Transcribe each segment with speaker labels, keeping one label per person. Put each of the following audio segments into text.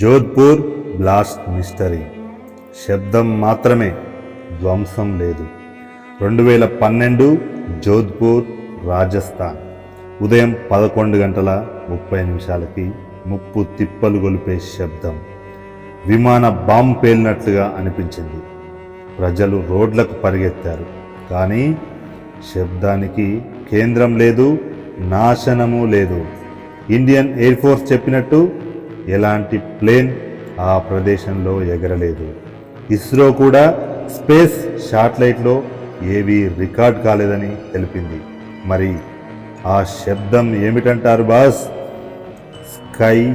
Speaker 1: Jodhpur blast mystery. శబ్దం మాత్రమే ధ్వంసం లేదు. రెండు వేల పన్నెండు జోధ్పూర్ రాజస్థాన్. ఉదయం పదకొండు గంటల ముప్పై నిమిషాలకి ముప్పు తిప్పలు గొలిపే శబ్దం. విమాన బాంబు పేలినట్లుగా అనిపించింది. ప్రజలు రోడ్లకు పరిగెత్తారు. కానీ శబ్దానికి కేంద్రం లేదు నాశనము లేదు. ఇండియన్ ఎయిర్ ఫోర్స్ చెప్పినట్టు ఎలాంటి ప్లేన్ ఆ ప్రదేశంలో ఎగరలేదు. ఇస్రో కూడా స్పేస్ శాటిలైట్లో ఏవీ రికార్డ్ కాలేదని తెలిపింది. మరి ఆ శబ్దం ఏమిటంటారు బాస్? స్కై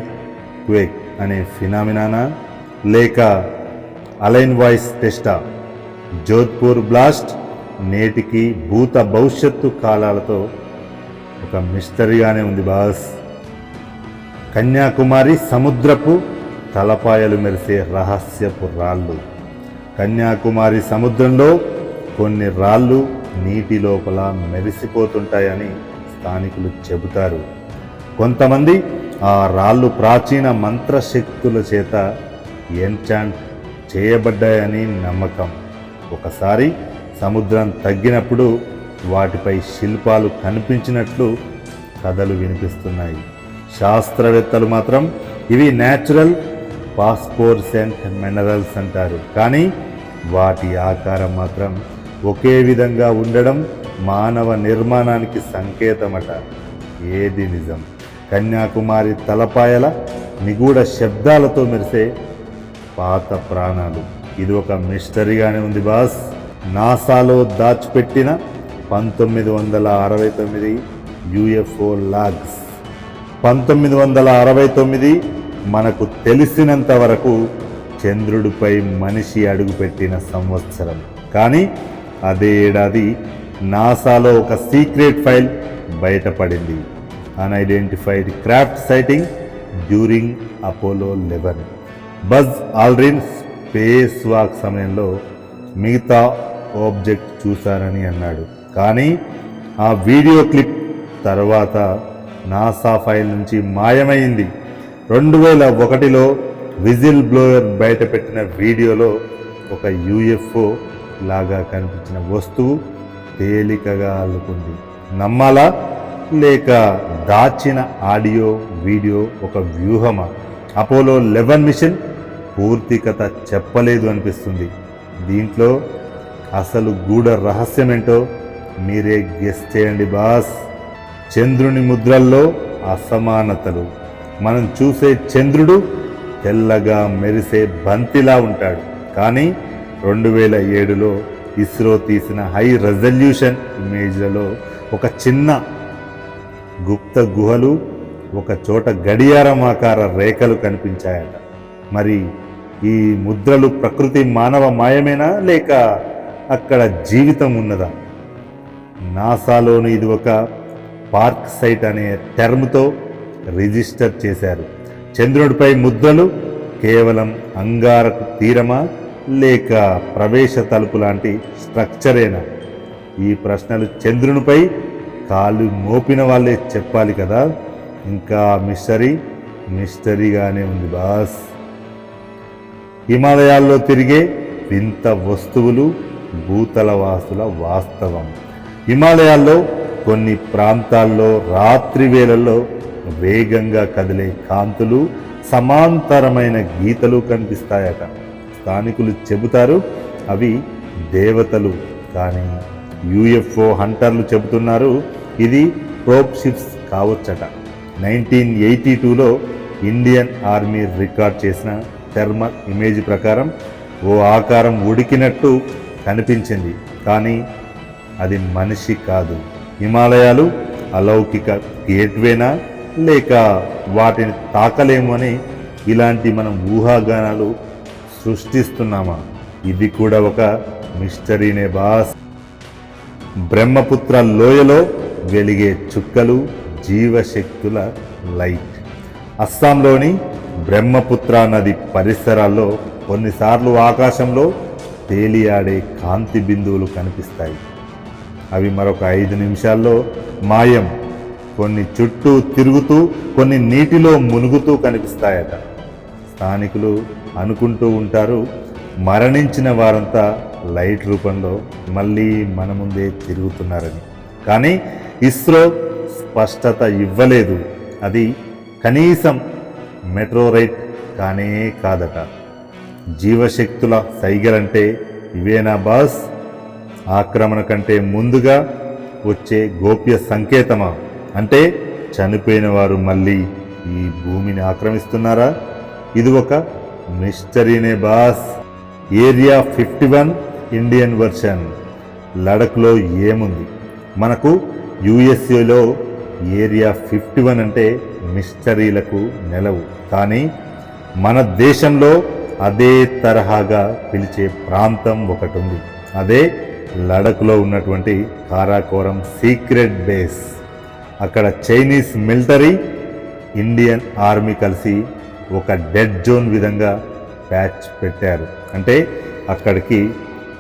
Speaker 1: క్వేక్ అనే ఫినామినానా? లేక అలైన్ వాయిస్ టెస్టా? జోధ్పూర్ బ్లాస్ట్ నేటికి భూత భవిష్యత్తు కాలాలతో ఒక మిస్టరీగానే ఉంది బాస్. కన్యాకుమారి సముద్రపు తలపాయలు మెరిసే రహస్యపు రాళ్ళు. కన్యాకుమారి సముద్రంలో కొన్ని రాళ్ళు నీటి లోపల మెరిసిపోతుంటాయని స్థానికులు చెబుతారు. కొంతమంది ఆ రాళ్ళు ప్రాచీన మంత్రశక్తుల చేత ఎన్చాంట్ చేయబడ్డాయని నమ్మకం. ఒకసారి సముద్రం తగ్గినప్పుడు వాటిపై శిల్పాలు కనిపించినట్లు కథలు వినిపిస్తున్నాయి. శాస్త్రవేత్తలు మాత్రం ఇవి న్యాచురల్ పాస్పోర్సెంట్ మినరల్స్ అంటారు. కానీ వాటి ఆకారం మాత్రం ఒకే విధంగా ఉండడం మానవ నిర్మాణానికి సంకేతమట. ఏది నిజం? కన్యాకుమారి తలపాయల నిగూఢ శబ్దాలతో మెరిసే పాత ప్రాణాలు. ఇది ఒక మిస్టరీగానే ఉంది బాస్. నాసాలో దాచిపెట్టిన పంతొమ్మిది వందల అరవై తొమ్మిది యుఎఫ్ఓ లాగ్స్. పంతొమ్మిది వందల అరవై తొమ్మిది మనకు తెలిసినంత వరకు చంద్రుడిపై మనిషి అడుగుపెట్టిన సంవత్సరం. కానీ అదే ఏడాది నాసాలో ఒక సీక్రెట్ ఫైల్ బయటపడింది. Unidentified craft sighting during Apollo eleven. Buzz Aldrin space walk సమయంలో మిగతా ఆబ్జెక్ట్ చూశారని అన్నాడు. కానీ ఆ వీడియో క్లిప్ తర్వాత నాసా ఫైల్ నుంచి మాయమైంది. రెండు వేల ఒకటిలో విజిల్ బ్లోయర్ బయటపెట్టిన వీడియోలో ఒక యూఎఫ్ఓ లాగా కనిపించిన వస్తువు తేలికగా అల్లుకుంది. నమ్మాలా? లేక దాచిన ఆడియో వీడియో ఒక వ్యూహమా? అపోలో లెవెన్ మిషన్ పూర్తి కథ చెప్పలేదు అనిపిస్తుంది. దీంట్లో అసలు గూఢ రహస్యమేంటో మీరే గెస్ చేయండి బాస్. చంద్రుని ముద్రల్లో అసమానతలు. మనం చూసే చంద్రుడు తెల్లగా మెరిసే బంతిలా ఉంటాడు. కానీ రెండు వేల ఏడులో ఇస్రో తీసిన హై రెజల్యూషన్ ఇమేజ్లలో ఒక చిన్న గుప్త గుహలు ఒక చోట గడియారం ఆకార రేఖలు కనిపించాయట. మరి ఈ ముద్రలు ప్రకృతి మానవ మాయమేనా? లేక అక్కడ జీవితం ఉన్నదా? నాసాలోని ఇది ఒక పార్క్ సైట్ అనే టర్మ్తో రిజిస్టర్ చేశారు. చంద్రుడిపై ముద్రలు కేవలం అంగారకు తీరమా లేక ప్రవేశ తలుపు లాంటి స్ట్రక్చరేనా? ఈ ప్రశ్నలు చంద్రునిపై కాలు మోపిన వాళ్ళే చెప్పాలి కదా? ఇంకా మిస్టరీ మిస్టరీగానే ఉంది బాస్. హిమాలయాల్లో తిరిగే వింత వస్తువులు భూతల వాసుల వాస్తవం. హిమాలయాల్లో కొన్ని ప్రాంతాల్లో రాత్రి వేళల్లో వేగంగా కదిలే కాంతులు సమాంతరమైన గీతలు కనిపిస్తాయట. స్థానికులు చెబుతారు అవి దేవతలు కానీ యుఎఫ్ఓ హంటర్లు చెబుతున్నారు ఇది ప్రోప్ షిప్స్ కావచ్చట. నైన్టీన్ ఎయిటీ టూలో ఇండియన్ ఆర్మీ రికార్డ్ చేసిన థెర్మల్ ఇమేజ్ ప్రకారం ఓ ఆకారం ఉడికినట్టు కనిపించింది. కానీ అది మనిషి కాదు. హిమాలయాలు అలౌకిక గేట్వేనా? లేక వాటిని తాకలేమని అని ఇలాంటి మనం ఊహాగానాలు సృష్టిస్తున్నామా? ఇది కూడా ఒక మిస్టరీనే బాస్. బ్రహ్మపుత్ర లోయలో వెలిగే చుక్కలు జీవశక్తుల లైట్. అస్సాంలోని బ్రహ్మపుత్ర నది పరిసరాల్లో కొన్నిసార్లు ఆకాశంలో తేలియాడే కాంతి బిందువులు కనిపిస్తాయి. అవి మరొక ఐదు నిమిషాల్లో మాయం. కొన్ని చుట్టూ తిరుగుతూ కొన్ని నీటిలో మునుగుతూ కనిపిస్తాయట. స్థానికులు అనుకుంటూ ఉంటారు మరణించిన వారంతా లైట్ రూపంలో మళ్ళీ మన ముందే తిరుగుతున్నారని. కానీ ఇస్రో స్పష్టత ఇవ్వలేదు. అది కనీసం మెట్రో రైట్ కానే కాదట. జీవశక్తుల సైగలంటే ఇవేనా బాస్? ఆక్రమణ కంటే ముందుగా వచ్చే గోప్య సంకేతమా? అంటే చనిపోయిన వారు మళ్ళీ ఈ భూమిని ఆక్రమిస్తున్నారా? ఇది ఒక మిస్టరీనే boss. Area fifty one Indian version. లడఖ్లో ఏముంది? మనకు యుఎస్ఏలో ఏరియా ఫిఫ్టీ వన్ అంటే మిస్టరీలకు నెలవు. కానీ మన దేశంలో అదే తరహాగా పిలిచే ప్రాంతం ఒకటి ఉంది అదే లడఖ్లో ఉన్నటువంటి కారాకోరం సీక్రెట్ బేస్. అక్కడ చైనీస్ మిలిటరీ ఇండియన్ ఆర్మీ కలిసి ఒక డెడ్ జోన్ విధంగా ప్యాచ్ పెట్టారు. అంటే అక్కడికి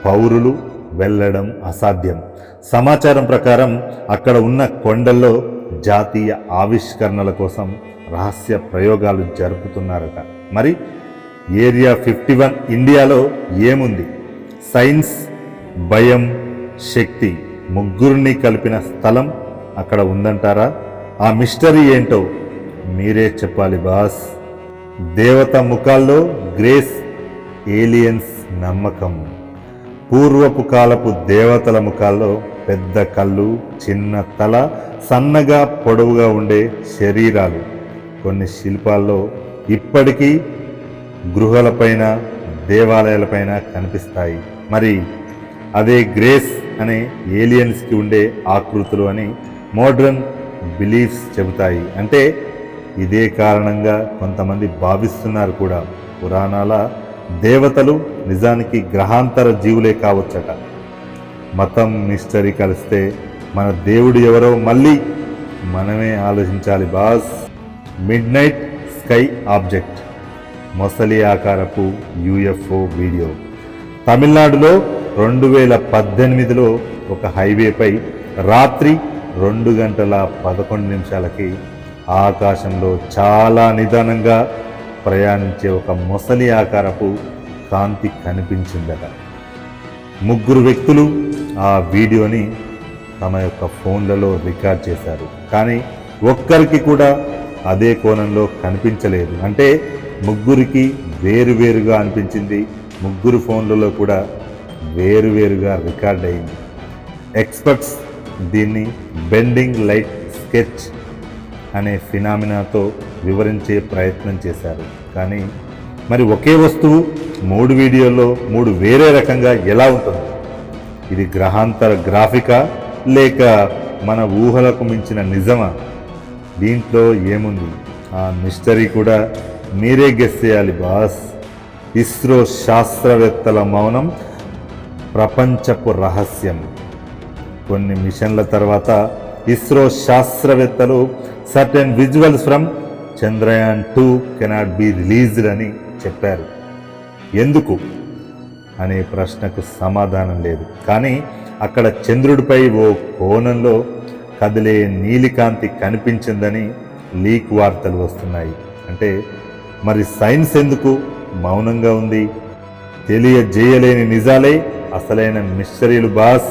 Speaker 1: పౌరులు వెళ్ళడం అసాధ్యం. సమాచారం ప్రకారం అక్కడ ఉన్న కొండల్లో జాతీయ ఆవిష్కరణల కోసం రహస్య ప్రయోగాలు జరుపుతున్నారట. మరి ఏరియా ఫిఫ్టీ వన్ ఇండియాలో ఏముంది? సైన్స్ భయం శక్తి ముగ్గురిని కలిపిన స్థలం అక్కడ ఉందంటారా? ఆ మిస్టరీ ఏంటో మీరే చెప్పాలి బాస్. దేవత ముఖాల్లో గ్రేస్ ఏలియన్స్ నమ్మకం. పూర్వపు కాలపు దేవతల ముఖాల్లో పెద్ద కళ్ళు చిన్న తల సన్నగా పొడవుగా ఉండే శరీరాలు. కొన్ని శిల్పాల్లో ఇప్పటికీ గృహాలపైన దేవాలయాలపైన కనిపిస్తాయి. మరి అదే గ్రేస్ అనే ఏలియన్స్కి ఉండే ఆకృతులు అని మోడ్రన్ బిలీఫ్స్ చెబుతాయి. అంటే ఇదే కారణంగా కొంతమంది భావిస్తున్నారు కూడా. పురాణాల దేవతలు నిజానికి గ్రహాంతర జీవులే కావచ్చట. మతం మిస్టరీ కలిస్తే మన దేవుడు ఎవరో మళ్ళీ మనమే ఆలోచించాలి బాస్. Midnight sky object. మొసలి ఆకారపు యుఎఫ్ఓ వీడియో. తమిళనాడులో రెండు వేల పద్దెనిమిదిలో ఒక హైవేపై రాత్రి రెండు గంటల పదకొండు నిమిషాలకి ఆకాశంలో చాలా నిదానంగా ప్రయాణించే ఒక మొసలి ఆకారపు కాంతి కనిపించిందట. ముగ్గురు వ్యక్తులు ఆ వీడియోని తమ యొక్క ఫోన్లలో రికార్డ్ చేశారు. కానీ ఒక్కరికి కూడా అదే కోణంలో కనిపించలేదు. అంటే ముగ్గురికి వేరువేరుగా అనిపించింది. ముగ్గురు ఫోన్లలో కూడా వేరువేరుగా రికార్డ్ అయింది. ఎక్స్పర్ట్స్ దీన్ని బెండింగ్ లైట్ స్కెచ్ అనే ఫినామినాతో వివరించే ప్రయత్నం చేశారు. కానీ మరి ఒకే వస్తువు మూడు వీడియోల్లో మూడు వేరే రకంగా ఎలా ఉంటుంది? ఇది గ్రహాంతర గ్రాఫికా లేక మన ఊహలకు మించిన నిజమా? దీంట్లో ఏముంది? ఆ మిస్టరీ కూడా మీరే గెస్ చేయాలి బాస్ ఇస్రో శాస్త్రవేత్తల మౌనం ప్రపంచపు రహస్యం. కొన్ని మిషన్ల తర్వాత ఇస్రో శాస్త్రవేత్తలు certain visuals from Chandrayaan two cannot be released అని చెప్పారు. ఎందుకు? అనే ప్రశ్నకు సమాధానం లేదు. కానీ అక్కడ చంద్రుడిపై ఓ కోణంలో కదిలే నీలికాంతి కనిపించిందని లీక్ వార్తలు వస్తున్నాయి. అంటే మరి సైన్స్ ఎందుకు మౌనంగా ఉంది? తెలియజేయలేని నిజాలే అసలైన మిస్టరీలు బాస్